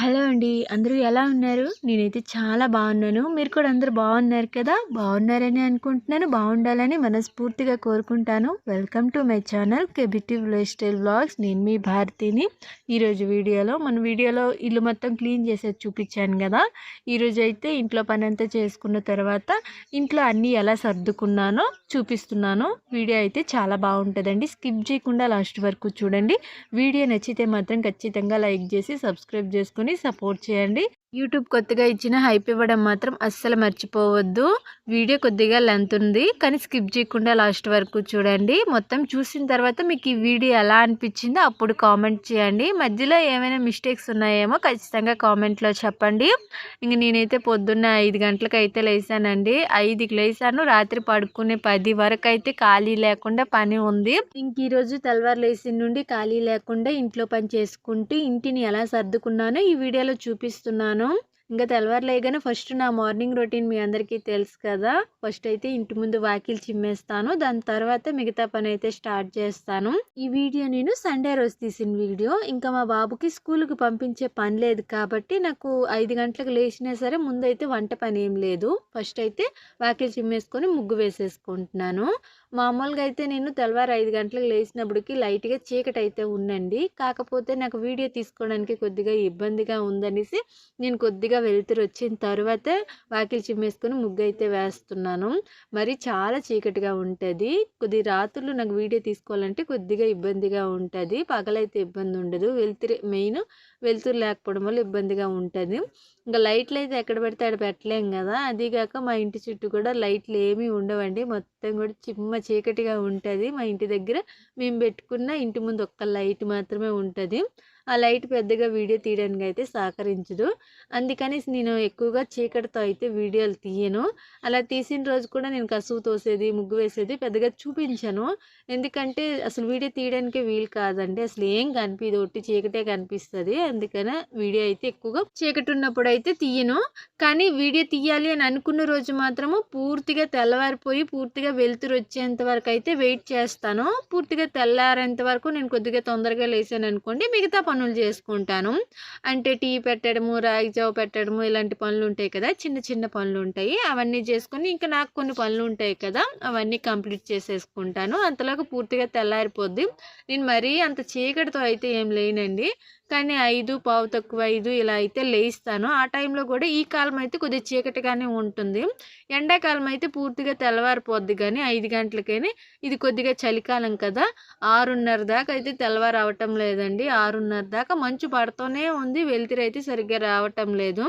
Hello అండి. అందరూ ఎలా ఉన్నారు? నేనైతే చాలా బాగున్నాను. మీరు కూడా అందరూ బాగున్నారు కదా? బాగున్నారని అనుకుంటున్నాను. బాగుండాలని మనస్ఫూర్తిగా కోరుకుంటాను. వెల్కమ్ టు మై ఛానల్ కెబిటివ్ లైఫ్ స్టైల్ బ్లాగ్స్ నేను మీ భారతిని. ఈరోజు వీడియోలో మన వీడియోలో ఇల్లు మొత్తం క్లీన్ చేసేది చూపించాను కదా? ఈరోజు అయితే ఇంట్లో పని అంతా చేసుకున్న తర్వాత ఇంట్లో అన్నీ ఎలా సర్దుకున్నానో చూపిస్తున్నాను. వీడియో అయితే చాలా బాగుంటుందండి. స్కిప్ చేయకుండా లాస్ట్ వరకు చూడండి. వీడియో నచ్చితే మాత్రం ఖచ్చితంగా లైక్ చేసి సబ్స్క్రైబ్ చేసుకుని సపోర్ట్ చేయండి. యూట్యూబ్ కొత్తగా ఇచ్చిన హైప్ ఇవ్వడం మాత్రం అస్సలు మర్చిపోవద్దు. వీడియో కొద్దిగా లెంత్ ఉంది. కానీ స్కిప్ చేయకుండా లాస్ట్ వరకు చూడండి. మొత్తం చూసిన తర్వాత మీకు ఈ వీడియో ఎలా అనిపించిందో అప్పుడు కామెంట్ చేయండి. మధ్యలో ఏమైనా మిస్టేక్స్ ఉన్నాయేమో ఖచ్చితంగా కామెంట్లో చెప్పండి. ఇంక నేనైతే పొద్దున్న ఐదు గంటలకు అయితే లేసానండి. ఐదుకి లేసాను. రాత్రి పడుకునే పది వరకు అయితే ఖాళీ లేకుండా పని ఉంది. ఇంక ఈరోజు తెల్లవారు లేసిన నుండి ఖాళీ లేకుండా ఇంట్లో పని చేసుకుంటూ ఇంటిని ఎలా సర్దుకున్నానో ఈ వీడియోలో చూపిస్తున్నాను. మనం ఇంకా తెల్లవారులేగానే ఫస్ట్ నా మార్నింగ్ రొటీన్ మీ అందరికీ తెలుసు కదా! ఫస్ట్ అయితే ఇంటి ముందు వాకిలు చిమ్మేస్తాను. దాని తర్వాత మిగతా పని అయితే స్టార్ట్ చేస్తాను. ఈ వీడియో నేను సండే రోజు తీసిన వీడియో. ఇంకా మా బాబుకి స్కూల్కి పంపించే పని లేదు కాబట్టి నాకు ఐదు గంటలకు లేచినా సరే ముందైతే వంట పని ఏం లేదు. ఫస్ట్ అయితే వాకిలు చిమ్మేసుకొని ముగ్గు వేసేసుకుంటున్నాను. మామూలుగా అయితే నేను తెల్లవారు ఐదు గంటలకు లేచినప్పటికి లైట్గా చీకటి అయితే ఉందండి. కాకపోతే నాకు వీడియో తీసుకోవడానికి కొద్దిగా ఇబ్బందిగా ఉందనేసి నేను కొద్దిగా వెలుతురు వచ్చిన తర్వాత వాకిలి చిమ్మేసుకొని ముగ్గు అయితే వేస్తున్నాను. మరి చాలా చీకటిగా ఉంటుంది. కొద్ది రాత్రులు నాకు వీడియో తీసుకోవాలంటే కొద్దిగా ఇబ్బందిగా ఉంటుంది. పగలైతే ఇబ్బంది ఉండదు. వెలుతురు మెయిన్ వెలుతురు లేకపోవడం వల్ల ఇబ్బందిగా ఉంటుంది. ఇంకా లైట్లు అయితే ఎక్కడ పెడితే అక్కడ పెట్టలేం కదా. అదిగాక మా ఇంటి చుట్టూ కూడా లైట్లు ఏమీ ఉండవండి. మొత్తం కూడా చిమ్మ చీకటిగా ఉంటుంది. మా ఇంటి దగ్గర మేము పెట్టుకున్న ఇంటి ముందు ఒక్క లైట్ మాత్రమే ఉంటుంది. ఆ లైట్ పెద్దగా వీడియో తీయడానికి అయితే సహకరించదు. అందుకని నేను ఎక్కువగా చీకటితో అయితే వీడియోలు తీయను. అలా తీసిన రోజు కూడా నేను కసువు తోసేది ముగ్గు వేసేది పెద్దగా చూపించాను. ఎందుకంటే అసలు వీడియో తీయడానికే వీలు కాదండి. అసలు ఏం కనిపించదు ఒట్టి చీకటే కనిపిస్తుంది. అందుకని వీడియో అయితే ఎక్కువగా చీకటి ఉన్నప్పుడు అయితే తీయను. కానీ వీడియో తీయాలి అని అనుకున్న రోజు మాత్రము పూర్తిగా తెల్లవారిపోయి పూర్తిగా వెలుతురు వచ్చేంత వరకు అయితే వెయిట్ చేస్తాను. పూర్తిగా తెల్లారేంత వరకు నేను కొద్దిగా తొందరగా లేసాను అనుకోండి మిగతా పనులు చేసుకుంటాను. అంటే టీ పెట్టడము రాగి జావ పెట్టడము ఇలాంటి పనులు ఉంటాయి కదా చిన్న చిన్న పనులు ఉంటాయి. అవన్నీ చేసుకుని ఇంకా నాకు కొన్ని పనులు ఉంటాయి కదా అవన్నీ కంప్లీట్ చేసేసుకుంటాను. అంతలోకి పూర్తిగా తెల్లారిపోద్ది. నేను మరీ అంత చీకటితో అయితే ఏం లేనండి. కానీ ఐదు పావు తక్కువ ఐదు ఇలా అయితే లేయిస్తాను. ఆ టైంలో కూడా ఈ కాలం అయితే కొద్దిగా చీకటిగానే ఉంటుంది. ఎండాకాలం అయితే పూర్తిగా తెల్లవారిపోద్ది కానీ ఐదు గంటలకైనా ఇది కొద్దిగా చలికాలం కదా. ఆరున్నర దాకా అయితే తెల్లవారు అవటం లేదండి. ఆరున్నర దాకా మంచు పడుతూనే ఉంది. వెలుతురు అయితే సరిగ్గా రావటం లేదు.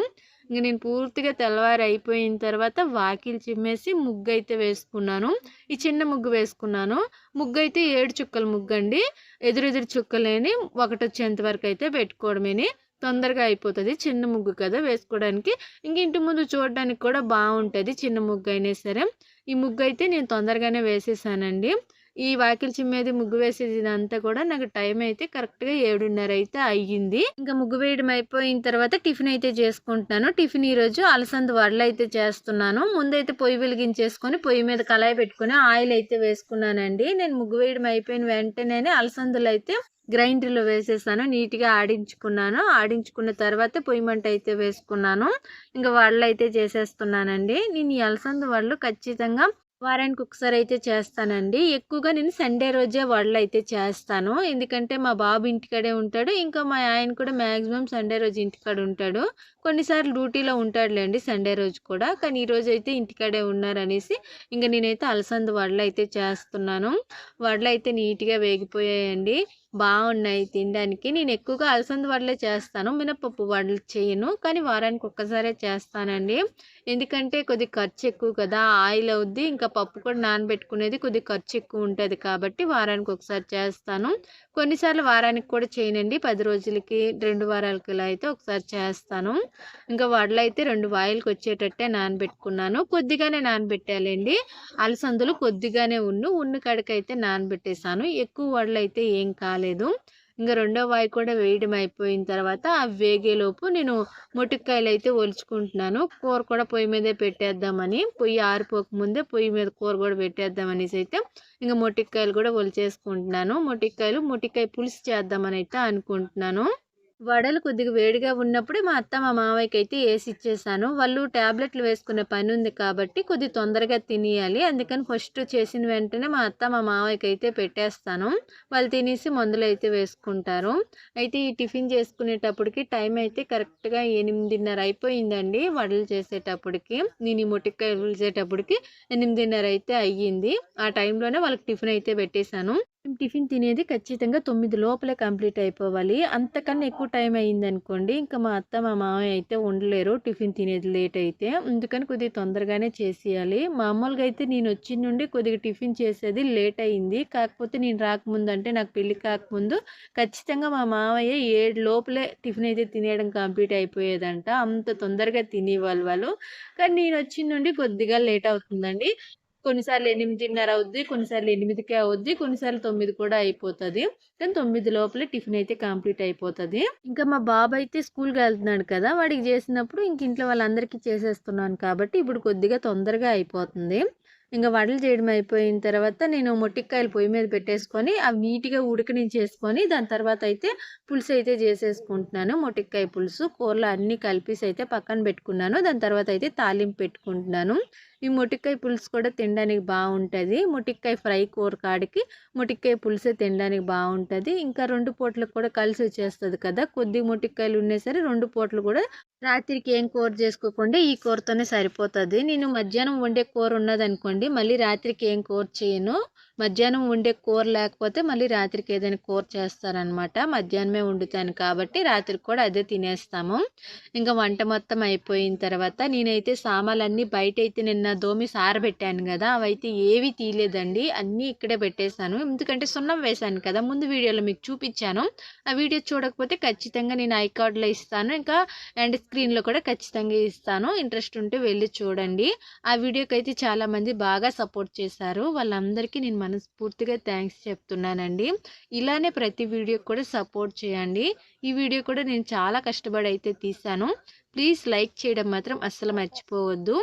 ఇంక నేను పూర్తిగా తెల్లవారు అయిపోయిన తర్వాత వాకిలు చిమ్మేసి ముగ్గు అయితే వేసుకున్నాను. ఈ చిన్న ముగ్గు వేసుకున్నాను. ముగ్గు అయితే ఏడు చుక్కల ముగ్గు అండి ఎదురెదురు చుక్కలేని ఒకటి వచ్చేంత వరకు అయితే పెట్టుకోవడమేని. తొందరగా అయిపోతుంది చిన్న ముగ్గు కదా వేసుకోవడానికి. ఇంక ఇంటి ముందు చూడడానికి కూడా బాగుంటుంది చిన్న ముగ్గు అయినా సరే. ఈ ముగ్గు అయితే నేను తొందరగానే వేసేసానండి. ఈ వాకిలి చిమ్మేది ముగ్గు వేసేది ఇదంతా కూడా నాకు టైం అయితే కరెక్ట్గా ఏడున్నర అయితే అయ్యింది. ఇంకా ముగ్గు వేయడం అయిపోయిన తర్వాత టిఫిన్ అయితే చేసుకుంటున్నాను. టిఫిన్ ఈరోజు అలసంద వడలు అయితే చేస్తున్నాను. ముందైతే పొయ్యి వెలిగించేసుకొని పొయ్యి మీద కళాయి పెట్టుకొని ఆయిల్ అయితే వేసుకున్నానండి. నేను ముగ్గు వేయడం అయిపోయిన వెంటనే అలసందలు అయితే గ్రైండర్లో వేసేసాను. నీట్గా ఆడించుకున్నాను. ఆడించుకున్న తర్వాత పొయ్యి మంట అయితే వేసుకున్నాను. ఇంకా వడలు అయితే చేసేస్తున్నానండి. నేను ఈ అలసంద వడలు ఖచ్చితంగా వారానికి ఒకసారి అయితే చేస్తానండి. ఎక్కువగా నేను సండే రోజే వడలు అయితే చేస్తాను. ఎందుకంటే మా బాబు ఇంటికాడే ఉంటాడు. ఇంకా మా ఆయన కూడా మ్యాక్సిమం సండే రోజు ఇంటికాడ ఉంటాడు కొన్నిసార్లు డ్యూటీలో ఉంటాడులేండి సండే రోజు కూడా. కానీ ఈరోజు అయితే ఇంటికాడే ఉన్నారనేసి ఇంకా నేనైతే అలసంద వడలు అయితే చేస్తున్నాను. వడలు అయితే నీట్గా వేగిపోయాయండి. బాగున్నాయి తినడానికి. నేను ఎక్కువగా అలసంద వడలే చేస్తాను. మినపప్పు వడలు చేయను. కానీ వారానికి ఒక్కసారే చేస్తానండి. ఎందుకంటే కొద్ది ఖర్చు ఎక్కువ కదా ఆయిల్ అవుద్ది. ఇంకా పప్పు కూడా నానబెట్టుకునేది కొద్ది ఖర్చు ఎక్కువ ఉంటుంది కాబట్టి వారానికి ఒకసారి చేస్తాను. కొన్నిసార్లు వారానికి కూడా చేయనండి. పది రోజులకి రెండు వారాలకి ఇలా అయితే ఒకసారి చేస్తాను. ఇంకా వడలు అయితే రెండు వాయిల్కి వచ్చేటట్టే నానబెట్టుకున్నాను. కొద్దిగానే నానబెట్టాలండి. అలసందులు కొద్దిగానే ఉన్ను ఉన్ను కడకైతే నానబెట్టేశాను. ఎక్కువ వడలు అయితే ఏం కాలేదు. ఇంకా రెండో వాయి కూడా వేయడం అయిపోయిన తర్వాత అవి వేగేలోపు నేను మొటిక్కాయలు అయితే ఒలుచుకుంటున్నాను. కూర కూడా పొయ్యి మీదే పెట్టేద్దామని పొయ్యి ఆరిపోక ముందే పొయ్యి మీద కూర కూడా పెట్టేద్దామనేసి అయితే ఇంకా మొటిక్కాయలు కూడా ఒలిచేసుకుంటున్నాను. మొటిక్కాయలు మొటిక్కాయ పులుసు చేద్దామని అయితే అనుకుంటున్నాను. వడలు కొద్దిగా వేడిగా ఉన్నప్పుడే మా అత్త మా మామయ్యకి అయితే వేసి ఇచ్చేసాను వాళ్ళు ట్యాబ్లెట్లు వేసుకునే పని ఉంది కాబట్టి కొద్ది తొందరగా తినేయాలి. అందుకని ఫస్ట్ చేసిన వెంటనే మా అత్త మా మావయ్యకి అయితే పెట్టేస్తాను. వాళ్ళు తినేసి మందులు అయితే వేసుకుంటారు. అయితే ఈ టిఫిన్ చేసుకునేటప్పటికి టైం అయితే కరెక్ట్గా ఎనిమిదిన్నర అయిపోయిందండి వడలు చేసేటప్పటికి. నేను ఈ మొట్టికాయ చేసేటప్పటికి ఎనిమిదిన్నర అయితే అయ్యింది. ఆ టైంలోనే వాళ్ళకి టిఫిన్ అయితే పెట్టేశాను. టిఫిన్ తినేది ఖచ్చితంగా తొమ్మిది లోపలే కంప్లీట్ అయిపోవాలి. అంతకన్నా ఎక్కువ టైం అయింది అనుకోండి ఇంకా మా అత్త మా మామయ్య అయితే ఉండలేరు టిఫిన్ తినేది లేట్ అయితే. అందుకని కొద్దిగా తొందరగానే చేసేయాలి. మామూలుగా అయితే నేను వచ్చిన నుండి కొద్దిగా టిఫిన్ చేసేది లేట్ అయింది కాకపోతే నేను రాకముందు అంటే నాకు పెళ్ళి కాకముందు ఖచ్చితంగా మా మామయ్య ఏడు లోపలే టిఫిన్ అయితే తినేయడం కంప్లీట్ అయిపోయేదంట. అంత తొందరగా తినేవాళ్ళు వాళ్ళు. కానీ నేను వచ్చిన నుండి కొద్దిగా లేట్ అవుతుందండి. కొన్నిసార్లు ఎనిమిదిన్నర అవుద్ది కొన్నిసార్లు ఎనిమిదికే అవుద్ది కొన్నిసార్లు తొమ్మిది కూడా అయిపోతుంది. కానీ తొమ్మిది లోపలే టిఫిన్ అయితే కంప్లీట్ అయిపోతుంది. ఇంకా మా బాబు అయితే స్కూల్కి వెళ్తున్నాడు కదా వాడికి చేసినప్పుడు ఇంక ఇంట్లో వాళ్ళందరికీ చేసేస్తున్నాను కాబట్టి ఇప్పుడు కొద్దిగా తొందరగా అయిపోతుంది. ఇంకా వడలు చేయడం అయిపోయిన తర్వాత నేను మొట్టికాయలు పొయ్యి మీద పెట్టేసుకొని అవి నీట్గా ఉడికనించేసుకొని దాని తర్వాత అయితే పులుసు అయితే చేసేసుకుంటున్నాను. మొట్టికాయ పులుసు కూరలు అన్నీ కలిపేసి అయితే పక్కన పెట్టుకున్నాను. దాని తర్వాత అయితే తాలింపు పెట్టుకుంటున్నాను. ఈ మొటికాయ పులుసు కూడా తినడానికి బాగుంటుంది. మొటికాయ ఫ్రై కూర కాడికి మొటికాయ పులుసే తినడానికి బాగుంటుంది. ఇంకా రెండు పూటలకు కూడా కలిసి వచ్చేస్తుంది కదా. కొద్ది మొటిక్కాయలు ఉన్నాయి సరే రెండు పూటలు కూడా రాత్రికి ఏం కూర చేసుకోకుండా ఈ కూరతోనే సరిపోతుంది. నేను మధ్యాహ్నం వండే కూర ఉన్నదనుకోండి మళ్ళీ రాత్రికి ఏం కూర చేయను. మధ్యాహ్నం వండే కూర లేకపోతే మళ్ళీ రాత్రికి ఏదైనా కూర చేస్తారనమాట మధ్యాహ్నమే వండుతాను కాబట్టి రాత్రికి కూడా అదే తినేస్తాము. ఇంకా వంట మొత్తం అయిపోయిన తర్వాత నేనైతే సామాన్లన్నీ బయట అయితే నిన్న దోమి సారబెట్టాను కదా అవైతే ఏవి తీయలేదండి. అన్నీ ఇక్కడే పెట్టేశాను. ఎందుకంటే సున్నం వేశాను కదా ముందు వీడియోలో మీకు చూపించాను. ఆ వీడియో చూడకపోతే ఖచ్చితంగా నేను ఐ కార్డులో ఇస్తాను. ఇంకా అండ్ స్క్రీన్లో కూడా ఖచ్చితంగా ఇస్తాను. ఇంట్రెస్ట్ ఉంటే వెళ్ళి చూడండి. ఆ వీడియోకి అయితే చాలామంది బాగా సపోర్ట్ చేశారు. వాళ్ళందరికీ నేను మనస్ఫూర్తిగా థ్యాంక్స్ చెప్తున్నానండి. ఇలానే ప్రతి వీడియోకి కూడా సపోర్ట్ చేయండి. ఈ వీడియో కూడా నేను చాలా కష్టపడి అయితే తీశాను. ప్లీజ్ లైక్ చేయడం మాత్రం అస్సలు మర్చిపోవద్దు.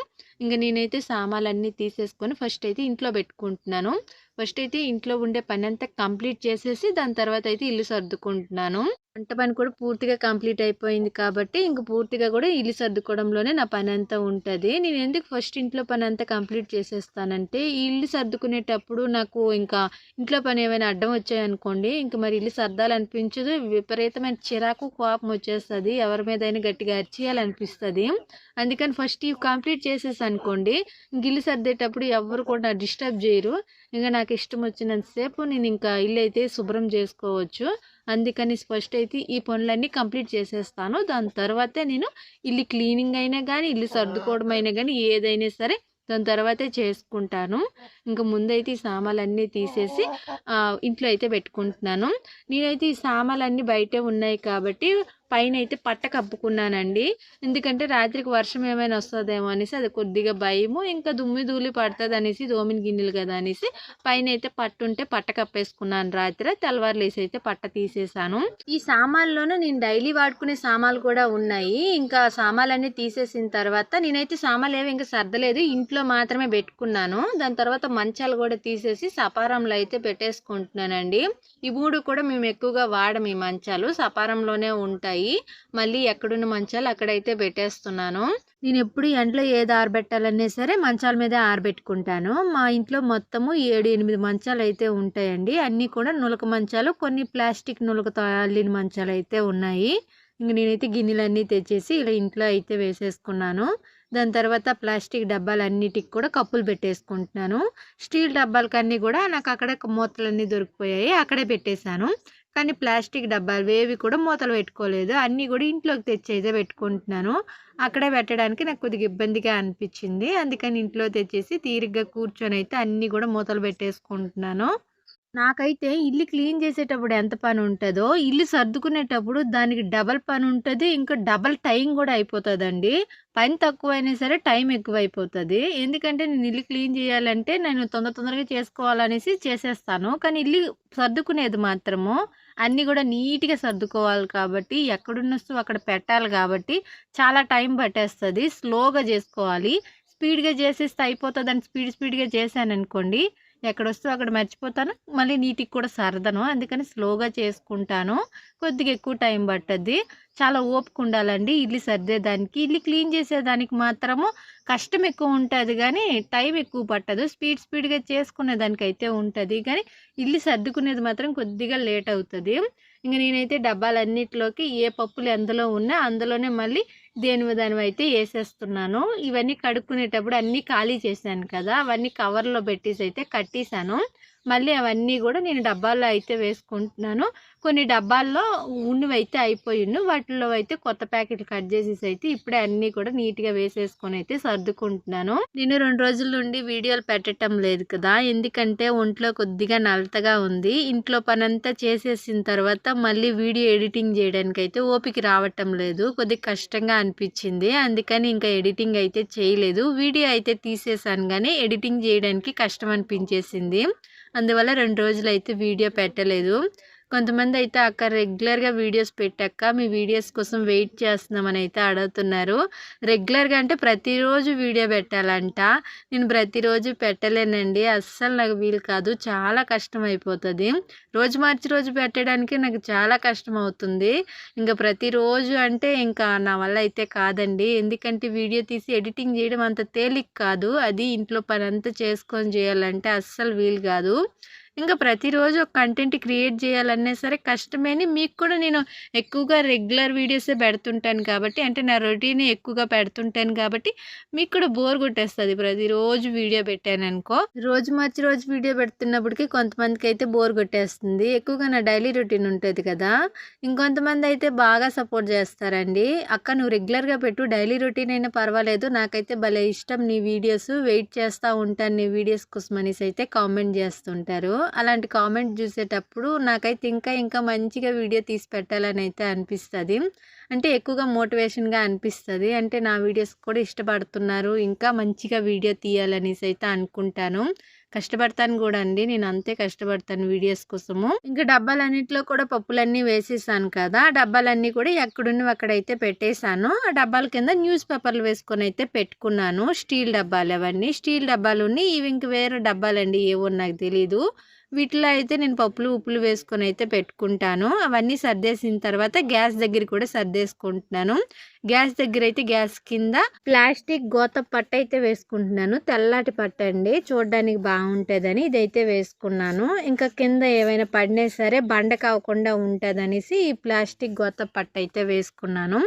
ఇంకా నేనైతే సామాన్లన్నీ తీసేసుకొని ఫస్ట్ అయితే ఇంట్లో పెట్టుకుంటున్నాను. ఫస్ట్ అయితే ఇంట్లో ఉండే పని అంతా కంప్లీట్ చేసేసి దాని తర్వాత అయితే ఇల్లు సర్దుకుంటున్నాను. వంట పని కూడా పూర్తిగా కంప్లీట్ అయిపోయింది కాబట్టి ఇంక పూర్తిగా కూడా ఇల్లు సర్దుకోవడంలోనే నా పని అంతా ఉంటుంది. నేను ఎందుకు ఫస్ట్ ఇంట్లో పని అంతా కంప్లీట్ చేసేస్తానంటే ఈ ఇల్లు సర్దుకునేటప్పుడు నాకు ఇంకా ఇంట్లో పని ఏమైనా అడ్డం వచ్చాయనుకోండి ఇంకా మరి ఇల్లు సర్దాలనిపించదు. విపరీతమైన చిరాకు కోపం వచ్చేస్తుంది. ఎవరి మీదైనా గట్టిగా అరిచేయాలనిపిస్తుంది. అందుకని ఫస్ట్ ఇవి కంప్లీట్ చేసేసి అనుకోండి గిల్లు సర్దేటప్పుడు ఎవరు కూడా డిస్టర్బ్ చేయరు. ఇంకా నాకు ఇష్టం వచ్చినంతసేపు నేను ఇంకా ఇల్లు అయితే శుభ్రం చేసుకోవచ్చు. అందుకని ఫస్ట్ అయితే ఈ పనులన్నీ కంప్లీట్ చేసేస్తాను. దాని తర్వాతే నేను ఇల్లు క్లీనింగ్ అయినా కానీ ఇల్లు సర్దుకోవడం అయినా కానీ ఏదైనా సరే దాని తర్వాతే చేసుకుంటాను. ఇంకా ముందైతే ఈ సామాన్లన్నీ తీసేసి ఇంట్లో అయితే పెట్టుకుంటున్నాను. నేనైతే ఈ సామాన్లన్నీ బయటే ఉన్నాయి కాబట్టి పైన అయితే పట్ట కప్పుకున్నానండి. ఎందుకంటే రాత్రికి వర్షం ఏమైనా వస్తుందేమో అనేసి అది కొద్దిగా భయము ఇంకా దుమ్మి ధూళి పడుతుంది అనేసి దోమిని గిన్నెలు కదా అనేసి పైన అయితే పట్టు ఉంటే పట్ట కప్పేసుకున్నాను రాత్రి. తెల్లవారులేసి అయితే పట్ట తీసేసాను. ఈ సామాన్లోనే నేను డైలీ వాడుకునే సామాన్లు కూడా ఉన్నాయి. ఇంకా సామాన్లన్నీ తీసేసిన తర్వాత నేనైతే సామాన్లు ఏవి ఇంకా సర్దలేదు. ఇంట్లో మాత్రమే పెట్టుకున్నాను. దాని తర్వాత మంచాలు కూడా తీసేసి సపారంలో అయితే పెట్టేసుకుంటున్నానండి. ఈ మూడు కూడా మేము ఎక్కువగా వాడము ఈ మంచాలు. సపారంలోనే ఉంటాయి. ఉంటాయి మళ్ళీ ఎక్కడున్న మంచాలు అక్కడైతే పెట్టేస్తున్నాను. నేను ఎప్పుడు ఎండలో ఏది ఆరబెట్టాలన్నా సరే మంచాల మీదే ఆరబెట్టుకుంటాను. మా ఇంట్లో మొత్తము ఏడు ఎనిమిది మంచాలు అయితే ఉంటాయండి. అన్నీ కూడా నులక మంచాలు కొన్ని ప్లాస్టిక్ నులకతో అల్లిన మంచాలు అయితే ఉన్నాయి. ఇంక నేనైతే గిన్నెలన్నీ తెచ్చేసి ఇలా ఇంట్లో అయితే వేసేసుకున్నాను. దాని తర్వాత ప్లాస్టిక్ డబ్బాలన్నిటికి కూడా కప్పులు పెట్టేసుకుంటున్నాను. స్టీల్ డబ్బాలకన్నీ కూడా నాకు అక్కడ మూతలన్నీ దొరికిపోయాయి. అక్కడే పెట్టేశాను. కానీ ప్లాస్టిక్ డబ్బాలు ఏవి కూడా మూతలు పెట్టుకోలేదు. అన్నీ కూడా ఇంట్లోకి తెచ్చి అయితే పెట్టుకుంటున్నాను. అక్కడే పెట్టడానికి నాకు కొద్దిగా ఇబ్బందిగా అనిపించింది. అందుకని ఇంట్లో తెచ్చేసి తీరిగ్గా కూర్చొని అయితే అన్నీ కూడా మూతలు పెట్టేసుకుంటున్నాను. నాకైతే ఇల్లు క్లీన్ చేసేటప్పుడు ఎంత పని ఉంటుందో ఇల్లు సర్దుకునేటప్పుడు దానికి డబల్ పని ఉంటుంది ఇంకా డబల్ టైం కూడా అయిపోతుందండి. పని తక్కువైనా సరే టైం ఎక్కువ అయిపోతుంది ఎందుకంటే నేను ఇల్లు క్లీన్ చేయాలంటే నేను తొందర తొందరగా చేసుకోవాలనేసి చేసేస్తాను. కానీ ఇల్లు సర్దుకునేది మాత్రము అన్నీ కూడా నీట్గా సర్దుకోవాలి కాబట్టి ఎక్కడున్న అక్కడ పెట్టాలి కాబట్టి చాలా టైం పట్టేస్తుంది. స్లోగా చేసుకోవాలి స్పీడ్గా చేసేస్తే అయిపోతుంది అని స్పీడ్ స్పీడ్గా చేశాను అనుకోండి ఎక్కడొస్తే అక్కడ మర్చిపోతాను. మళ్ళీ నీటికి కూడా సరదను. అందుకని స్లోగా చేసుకుంటాను. కొద్దిగా ఎక్కువ టైం పట్టద్ది. చాలా ఓపిక ఉండాలండి. ఇల్లు సర్దేదానికి ఇల్లు క్లీన్ చేసేదానికి మాత్రము కష్టం ఎక్కువ ఉంటుంది కానీ టైం ఎక్కువ పట్టదు. స్పీడ్ స్పీడ్గా చేసుకునేదానికి అయితే ఉంటుంది. కానీ ఇల్లు సర్దుకునేది మాత్రం కొద్దిగా లేట్ అవుతుంది. ఇంకా నేనైతే డబ్బాలన్నిటిలోకి ఏ పప్పులు ఎందులో ఉన్నా అందులోనే మళ్ళీ దేని దానివి అయితే వేసేస్తున్నాను ఇవన్నీ కడుక్కునేటప్పుడు అన్నీ ఖాళీ చేశాను కదా అవన్నీ కవర్లో పెట్టేసి అయితే కట్టేశాను. మళ్ళీ అవన్నీ కూడా నేను డబ్బాల్లో అయితే వేసుకుంటున్నాను. కొన్ని డబ్బాల్లో ఉన్నవి అయితే అయిపోయిండు వాటిలో అయితే కొత్త ప్యాకెట్లు కట్ చేసేసి అయితే ఇప్పుడే అన్నీ కూడా నీట్గా వేసేసుకొని అయితే సర్దుకుంటున్నాను. నేను రెండు రోజుల నుండి వీడియోలు పెట్టడం లేదు కదా. ఎందుకంటే ఒంట్లో కొద్దిగా నలతగా ఉంది. ఇంట్లో పనంతా చేసేసిన తర్వాత మళ్ళీ వీడియో ఎడిటింగ్ చేయడానికి అయితే ఓపిక రావటం లేదు. కొద్దిగా కష్టంగా అనిపించింది. అందుకని ఇంకా ఎడిటింగ్ అయితే చేయలేదు. వీడియో అయితే తీసేసాను కానీ ఎడిటింగ్ చేయడానికి కష్టం అనిపించేసింది. అందువల్ల రెండు రోజులు అయితే వీడియో పెట్టలేదు. కొంతమంది అయితే అక్క రెగ్యులర్గా వీడియోస్ పెట్టాక మీ వీడియోస్ కోసం వెయిట్ చేస్తున్నామని అయితే అడుగుతున్నారు. రెగ్యులర్గా అంటే ప్రతిరోజు వీడియో పెట్టాలంట. నేను ప్రతిరోజు పెట్టలేనండి. అస్సలు నాకు వీలు కాదు. చాలా కష్టం అయిపోతుంది రోజు మార్చి రోజు పెట్టడానికి నాకు చాలా కష్టం అవుతుంది ఇంకా ప్రతిరోజు అంటే ఇంకా నా వల్ల అయితే కాదండి. ఎందుకంటే వీడియో తీసి ఎడిటింగ్ చేయడం అంత తేలిక కాదు. అది ఇంట్లో పని అంతా చేసుకొని చేయాలంటే అస్సలు వీలు కాదు. ఇంకా ప్రతిరోజు ఒక కంటెంట్ క్రియేట్ చేయాలన్నా సరే కష్టమేని మీకు కూడా నేను ఎక్కువగా రెగ్యులర్ వీడియోసే పెడుతుంటాను కాబట్టి అంటే నా రొటీన్ ఎక్కువగా పెడుతుంటాను కాబట్టి మీకు కూడా బోర్ కొట్టేస్తుంది. ప్రతిరోజు వీడియో పెట్టాను అనుకో రోజు మార్చి రోజు వీడియో పెడుతున్నప్పటికీ కొంతమందికి అయితే బోర్ కొట్టేస్తుంది. ఎక్కువగా నా డైలీ రొటీన్ ఉంటుంది కదా ఇంకొంతమంది అయితే బాగా సపోర్ట్ చేస్తారండి. అక్క నువ్వు రెగ్యులర్గా పెట్టు డైలీ రొటీన్ అయినా పర్వాలేదు నాకైతే భలే ఇష్టం నీ వీడియోస్ వెయిట్ చేస్తూ ఉంటాను నీ వీడియోస్ కోసం అనేసి అయితే కామెంట్ చేస్తుంటారు. అలాంటి కామెంట్ చూసేటప్పుడు నాకైతే ఇంకా ఇంకా మంచిగా వీడియో తీసి పెట్టాలని అయితే అనిపిస్తుంది. అంటే ఎక్కువగా మోటివేషన్గా అనిపిస్తుంది. అంటే నా వీడియోస్ కూడా ఇష్టపడుతున్నారు. ఇంకా మంచిగా వీడియో తీయాలనేసి అయితే అనుకుంటాను. కష్టపడతాను కూడా అండి. నేను అంతే కష్టపడతాను వీడియోస్ కోసము. ఇంకా డబ్బాలన్నింటిలో కూడా పప్పులన్నీ వేసేసాను కదా. డబ్బాలన్నీ కూడా ఎక్కడున్నవి అక్కడైతే పెట్టేశాను. ఆ డబ్బాల కింద న్యూస్ పేపర్లు వేసుకొని అయితే పెట్టుకున్నాను. స్టీల్ డబ్బాలు అవన్నీ. స్టీల్ డబ్బాలు ఉన్నాయి ఇవి ఇంక వేరే డబ్బాలండి. ఏవో నాకు తెలీదు. వీటిలో అయితే నేను పప్పులు ఉప్పులు వేసుకొని అయితే పెట్టుకుంటాను. అవన్నీ సర్దేసిన తర్వాత గ్యాస్ దగ్గర కూడా సర్దేసుకుంటున్నాను. గ్యాస్ దగ్గర అయితే గ్యాస్ కింద ప్లాస్టిక్ గోత పట్ట అయితే వేసుకుంటున్నాను. తెల్లటి పట్ట అండి. చూడడానికి బాగుంటుందని ఇదైతే వేసుకున్నాను. ఇంకా కింద ఏమైనా పడినా సరే బండ కాకుండా ఉంటుందనేసి ఈ ప్లాస్టిక్ గోత పట్ట అయితే వేసుకున్నాను.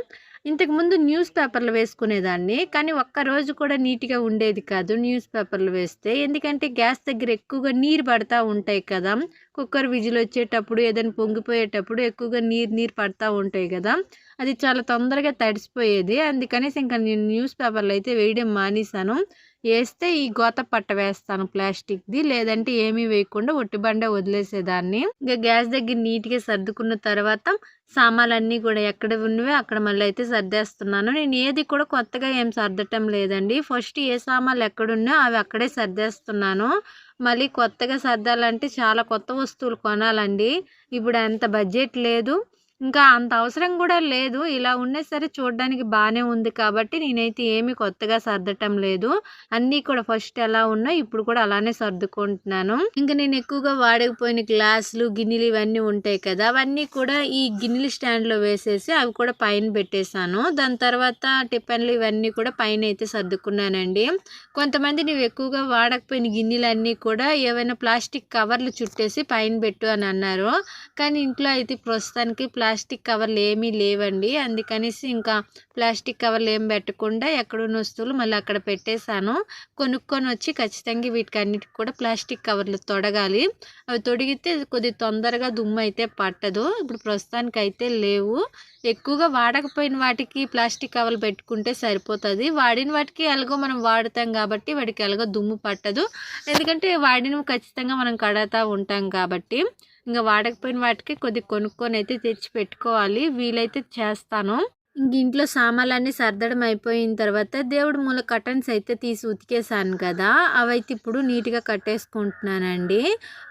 ఇంతకుముందు న్యూస్ పేపర్లు వేసుకునేదాన్ని కానీ ఒక్క రోజు కూడా నీట్గా ఉండేది కాదు న్యూస్ పేపర్లు వేస్తే. ఎందుకంటే గ్యాస్ దగ్గర ఎక్కువగా నీరు పడతా ఉంటాయి కదా. కుక్కర్ విజిల్ వచ్చేటప్పుడు ఏదైనా పొంగిపోయేటప్పుడు ఎక్కువగా నీరు నీరు పడతా ఉంటాయి కదా. అది చాలా తొందరగా తడిసిపోయేది. అందుకనేసి ఇంకా నేను న్యూస్ పేపర్లు అయితే వేయడం మానేశాను. వేస్తే ఈ గోత పట్ట వేస్తాను ప్లాస్టిక్ది. లేదంటే ఏమీ వేయకుండా ఒట్టి బండే వదిలేసేదాన్ని. ఇంకా గ్యాస్ దగ్గర నీట్గా సర్దుకున్న తర్వాత సామాన్లన్నీ కూడా ఎక్కడ ఉన్నవే అక్కడ మళ్ళీ అయితే సర్దేస్తున్నాను. నేను ఏది కూడా కొత్తగా ఏం సర్దటం లేదండి. ఫస్ట్ ఏ సామాన్లు ఎక్కడున్నా అవి అక్కడే సర్దేస్తున్నాను. మళ్ళీ కొత్తగా సర్దాలంటే చాలా కొత్త వస్తువులు కొనాలండి. ఇప్పుడు అంత బడ్జెట్ లేదు. ఇంకా అంత అవసరం కూడా లేదు. ఇలా ఉండే సరే చూడడానికి బాగానే ఉంది కాబట్టి నేనైతే ఏమి కొత్తగా సర్దటం లేదు. అన్నీ కూడా ఫస్ట్ ఎలా ఉన్నా ఇప్పుడు కూడా అలానే సర్దుకుంటున్నాను. ఇంకా నేను ఎక్కువగా వాడకపోయిన గ్లాసులు గిన్నెలు ఇవన్నీ ఉంటాయి కదా అవన్నీ కూడా ఈ గిన్నెలు స్టాండ్లో వేసేసి అవి కూడా పైన పెట్టేశాను. దాని తర్వాత టిఫిన్లు ఇవన్నీ కూడా పైన అయితే సర్దుకున్నానండి. కొంతమంది నువ్వు ఎక్కువగా వాడకపోయిన గిన్నెలన్నీ కూడా ఏవైనా ప్లాస్టిక్ కవర్లు చుట్టేసి పైన పెట్టు అని అన్నారు. కానీ ఇంట్లో అయితే ప్రస్తుతానికి ప్లాస్టిక్ ప్లాస్టిక్ కవర్లు ఏమీ లేవండి. అందుకనేసి ఇంకా ప్లాస్టిక్ కవర్లు ఏం పెట్టకుండా ఎక్కడున్న వస్తువులు మళ్ళీ అక్కడ పెట్టేశాను. కొనుక్కొని వచ్చి ఖచ్చితంగా వీటికి అన్నిటికి కూడా ప్లాస్టిక్ కవర్లు తొడగాలి. అవి తొడిగితే కొద్ది తొందరగా దుమ్ము అయితే పట్టదు. ఇప్పుడు ప్రస్తుతానికి అయితే లేవు. ఎక్కువగా వాడకపోయిన వాటికి ప్లాస్టిక్ కవర్లు పెట్టుకుంటే సరిపోతుంది. వాడిన వాటికి ఎలాగో మనం వాడుతాం కాబట్టి వాటికి ఎలాగో దుమ్ము పట్టదు. ఎందుకంటే వాడినవి ఖచ్చితంగా మనం కడతా ఉంటాం కాబట్టి. ఇంకా వాడకపోయిన వాటికి కొద్ది కొనుక్కొని అయితే తెచ్చి పెట్టుకోవాలి. వీలైతే చేస్తాను. ఇంక ఇంట్లో సామాన్లన్నీ సర్దడం అయిపోయిన తర్వాత దేవుడు మూల కటన్స్ అయితే తీసి ఉతికేసాను కదా అవైతే ఇప్పుడు నీట్గా కట్టేసుకుంటున్నానండి.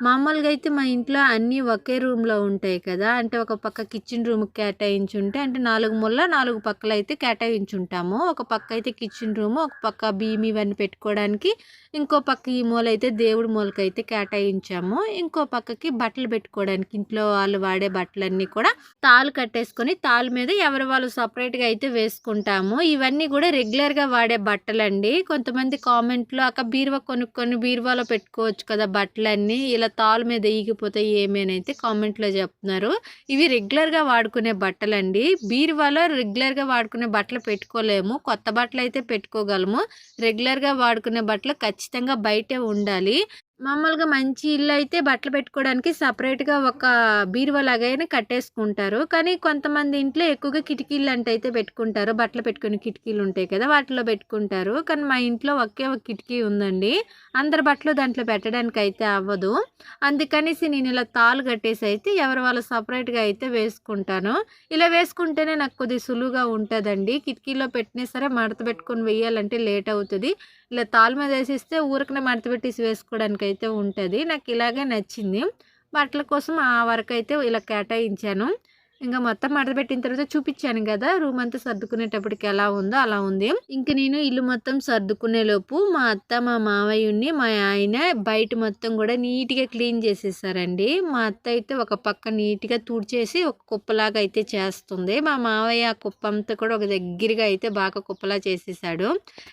మామూలుగా అయితే మా ఇంట్లో అన్నీ ఒకే రూమ్లో ఉంటాయి కదా అంటే ఒక పక్క కిచెన్ రూమ్ కేటాయించుంటే అంటే నాలుగు ముళ్ళ నాలుగు పక్కలు అయితే కేటాయించుంటాము. ఒక పక్క అయితే కిచెన్ రూమ్ ఒక పక్క బియ్యం ఇవన్నీ పెట్టుకోవడానికి ఇంకో పక్క ఈ మూల అయితే దేవుడి మూలకి అయితే కేటాయించాము. ఇంకో పక్కకి బట్టలు పెట్టుకోవడానికి ఇంట్లో వాళ్ళు వాడే బట్టలన్నీ కూడా తాళ్ళు కట్టేసుకొని తాళ్ళ మీద ఎవరి వాళ్ళు సపరేట్గా అయితే వేసుకుంటాము. ఇవన్నీ కూడా రెగ్యులర్గా వాడే బట్టలండి. కొంతమంది కామెంట్లో అక్క బీరువా కొనుక్కొని బీరువాలో పెట్టుకోవచ్చు కదా బట్టలన్నీ. ఇలా తాలు మీద ఈగిపోతాయి ఏమేనైతే అయితే కామెంట్లో చెప్తున్నారు. ఇవి రెగ్యులర్గా వాడుకునే బట్టలండి. బీరువాలో రెగ్యులర్గా వాడుకునే బట్టలు పెట్టుకోలేము. కొత్త బట్టలు అయితే పెట్టుకోగలము. రెగ్యులర్గా వాడుకునే బట్టలు ఖచ్చితంగా బయటే ఉండాలి. మామూలుగా మంచి ఇల్లు అయితే బట్టలు పెట్టుకోవడానికి సపరేట్గా ఒక బీరువా లాగానే కట్టేసుకుంటారు. కానీ కొంతమంది ఇంట్లో ఎక్కువగా కిటికీలు అంటే అయితే పెట్టుకుంటారు. బట్టలు పెట్టుకునే కిటికీలు ఉంటాయి కదా వాటిలో పెట్టుకుంటారు. కానీ మా ఇంట్లో ఒకే ఒక కిటికీ ఉందండి. అందరి బట్టలు దాంట్లో పెట్టడానికి అయితే అవ్వదు. అందుకనేసి నేను ఇలా తాలు కట్టేసి అయితే ఎవరు వాళ్ళు సపరేట్గా అయితే వేసుకుంటాను. ఇలా వేసుకుంటేనే నాకు కొద్దిగా సులువుగా ఉంటుందండి. కిటికీలో పెట్టినా సరే మడత పెట్టుకొని వేయాలంటే లేట్ అవుతుంది. ఇలా తాలు మీద వేసిస్తే ఊరికనే మడత పెట్టేసి వేసుకోవడానికి అయితే ఉంటుంది. నాకు ఇలాగే నచ్చింది. బట్టల కోసం ఆ వరకు అయితే ఇలా కేటాయించాను. ఇంకా మొత్తం మడతపెట్టిన తర్వాత చూపించాను కదా రూమ్ అంతా సర్దుకునేటప్పటికి ఎలా ఉందో అలా ఉంది. ఇంక నేను ఇల్లు మొత్తం సర్దుకునే లోపు మా అత్త మా మావయ్యని మా ఆయన బయట మొత్తం కూడా నీట్గా క్లీన్ చేసేసారండి. మా అత్త అయితే ఒక పక్క నీట్గా తుడిచేసి ఒక కుప్పలాగా అయితే చేస్తుంది. మా మావయ్య ఆ కుప్ప అంతా కూడా ఒక దగ్గరగా అయితే బాగా కుప్పలా చేసేసాడు.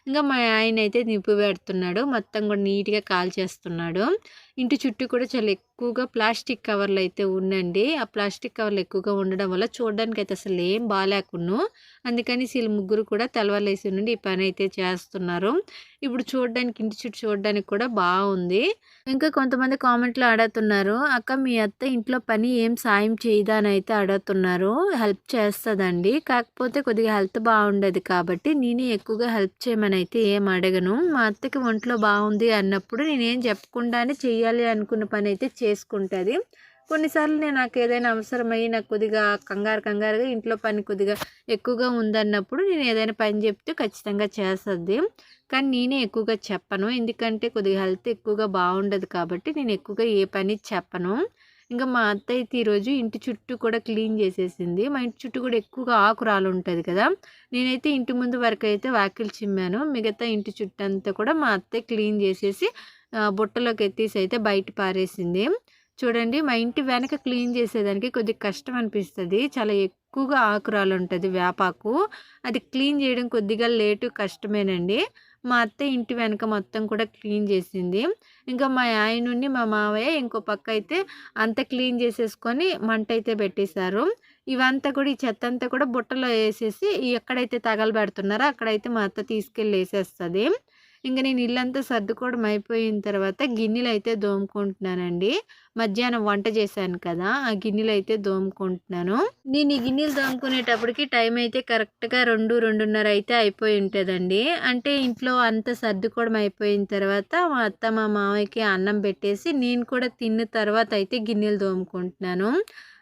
ఇంకా మా ఆయన అయితే నిప్పు పెడుతున్నాడు. మొత్తం కూడా నీట్గా కాల్ చేస్తున్నాడు ఇంటి చుట్టూ కూడా చాలా ఎక్కువగా ప్లాస్టిక్ కవర్లు అయితే ఉండండి ఆ ప్లాస్టిక్ కవర్లు ఎక్కువగా ఉండడం వల్ల చూడడానికి అయితే అసలు ఏం బాగాలేకున్నాను అందుకని వీళ్ళు ముగ్గురు కూడా తెలవలేసి నుండి ఈ పని అయితే చేస్తున్నారు. ఇప్పుడు చూడడానికి ఇంటి చుట్టూ చూడడానికి కూడా బాగుంది. ఇంకా కొంతమంది కామెంట్లో అడుగుతున్నారు అక్క మీ అత్త ఇంట్లో పని ఏం సాయం చేయదా? అని అయితే అడుగుతున్నారు. హెల్ప్ చేస్తుందండి. కాకపోతే కొద్దిగా హెల్త్ బాగుండదు కాబట్టి నేనే ఎక్కువగా హెల్ప్ చేయమని అయితే ఏం అడగను. మా అత్తకి ఒంట్లో బాగుంది అన్నప్పుడు నేనేం చెప్పకుండానే చెయ్యాలి. అనుకున్న పని అయితే చేసుకుంటుంది. కొన్నిసార్లు నేను నాకు ఏదైనా అవసరమై నాకు కొద్దిగా కంగారు కంగారుగా ఇంట్లో పని కొద్దిగా ఎక్కువగా ఉందన్నప్పుడు నేను ఏదైనా పని చెప్తే ఖచ్చితంగా చేస్తుంది. కానీ నేనే ఎక్కువగా చెప్పను. ఎందుకంటే కొద్దిగా హెల్త్ ఎక్కువగా బాగుండదు కాబట్టి నేను ఎక్కువగా ఏ పని చెప్పను. ఇంకా మా అత్త అయితే ఈరోజు ఇంటి చుట్టూ కూడా క్లీన్ చేసేసింది. మా ఇంటి చుట్టూ కూడా ఎక్కువగా ఆకురాలు ఉంటుంది కదా. నేనైతే ఇంటి ముందు వరకు అయితే వాకిలు చిమ్మాను. మిగతా ఇంటి చుట్టూ అంతా కూడా మా అత్తే క్లీన్ చేసేసి బుట్టలోకి ఎత్తేసి అయితే బయట పారేసింది. చూడండి మా ఇంటి వెనక క్లీన్ చేసేదానికి కొద్దిగా కష్టం అనిపిస్తుంది. చాలా ఎక్కువగా ఆకురాలు ఉంటుంది వేపాకు అది క్లీన్ చేయడం కొద్దిగా లేటు కష్టమేనండి. మా అత్త ఇంటి వెనక మొత్తం కూడా క్లీన్ చేసింది. ఇంకా మా ఆయనుండి మా మావయ్య ఇంకో పక్క అయితే అంత క్లీన్ చేసేసుకొని మంట అయితే పెట్టేశారు. ఇవంతా కూడా ఈ చెత్త అంతా కూడా బుట్టలో వేసేసి ఎక్కడైతే తగలబెడుతున్నారో అక్కడైతే మా అత్త తీసుకెళ్ళి వేసేస్తుంది. ఇంకా నేను ఇల్లంతా సర్దుకోవడం అయిపోయిన తర్వాత గిన్నెలు అయితే దోముకుంటున్నానండి. మధ్యాహ్నం వంట చేశాను కదా ఆ గిన్నెలు అయితే దోముకుంటున్నాను. నేను ఈ గిన్నెలు దోముకునేటప్పటికి టైం అయితే కరెక్ట్గా రెండు రెండున్నర అయితే అయిపోయి ఉంటుందండి. అంటే ఇంట్లో అంతా సర్దుకోవడం అయిపోయిన తర్వాత మా అత్త మా మామయ్యకి అన్నం పెట్టేసి నేను కూడా తిన్న తర్వాత అయితే గిన్నెలు దోముకుంటున్నాను.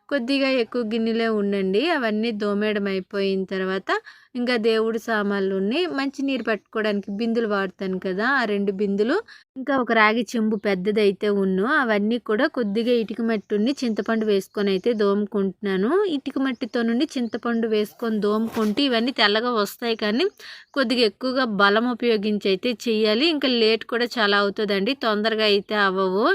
కొద్దిగా ఎక్కువ గిన్నెలే ఉండండి. అవన్నీ దోమేయడం అయిపోయిన తర్వాత ఇంకా దేవుడి సామాన్లు ఉన్నాయి. మంచినీరు పట్టుకోవడానికి బిందులు వాడతాను కదా ఆ రెండు బిందులు. ఇంకా ఒక రాగి చెంబు పెద్దది అయితే ఉన్ను. అవన్నీ కూడా కొద్దిగా ఇటుక మట్టి చింతపండు వేసుకొని అయితే దోముకుంటున్నాను. ఇటుక మట్టితో నుండి చింతపండు వేసుకొని దోముకుంటే ఇవన్నీ తెల్లగా వస్తాయి కానీ కొద్దిగా ఎక్కువగా బలం ఉపయోగించి అయితే చేయాలి. ఇంకా లేట్ కూడా చాలా అవుతుందండి. తొందరగా అయితే అవ్వవు.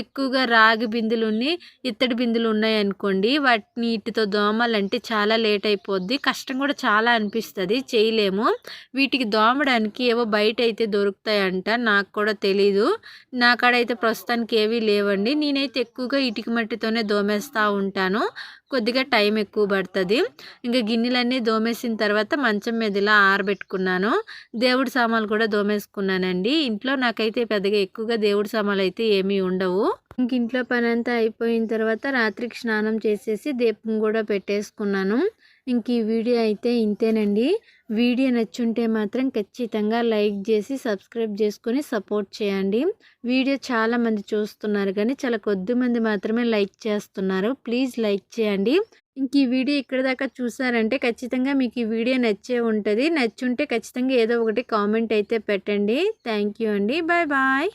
ఎక్కువగా రాగి బిందులు ఉన్నాయి ఇత్తడి బిందులు ఉన్నాయి అనుకోండి వాటిని ఇటుతో దోమాలంటే చాలా లేట్ అయిపోద్ది కష్టం కూడా చాలా అనిపిస్తుంది. చేయలేము. వీటికి దోమడానికి ఏవో బయట అయితే దొరుకుతాయంట. నాకు కూడా తెలీదు. నాకాడైతే ప్రస్తుతానికి ఏవీ లేవండి. నేనైతే ఎక్కువగా ఇటుక మట్టితోనే దోమేస్తూ ఉంటాను. కొద్దిగా టైం ఎక్కువ పడుతుంది. ఇంకా గిన్నెలన్నీ దోమేసిన తర్వాత మంచం మీద ఇలా ఆరబెట్టుకున్నాను. దేవుడి సామాన్లు కూడా దోమేసుకున్నానండి. ఇంట్లో నాకైతే పెద్దగా ఎక్కువగా దేవుడి సామాన్లు అయితే ఏమీ ఉండవు. ఇంక ఇంట్లో పని అంతా అయిపోయిన తర్వాత రాత్రికి స్నానం చేసేసి దీపం కూడా పెట్టేసుకున్నాను. ఇంక ఈ వీడియో అయితే ఇంతేనండి. వీడియో నచ్చుంటే మాత్రం ఖచ్చితంగా లైక్ చేసి సబ్స్క్రైబ్ చేసుకొని సపోర్ట్ చేయండి. వీడియో చాలామంది చూస్తున్నారు కానీ చాలా కొద్ది మంది మాత్రమే లైక్ చేస్తున్నారు. ప్లీజ్ లైక్ చేయండి. ఇంక ఈ వీడియో ఇక్కడ దాకా చూసారంటే ఖచ్చితంగా మీకు ఈ వీడియో నచ్చే ఉంటుంది. నచ్చుంటే ఖచ్చితంగా ఏదో ఒకటి కామెంట్ అయితే పెట్టండి. థ్యాంక్ యూ అండి. Bye bye.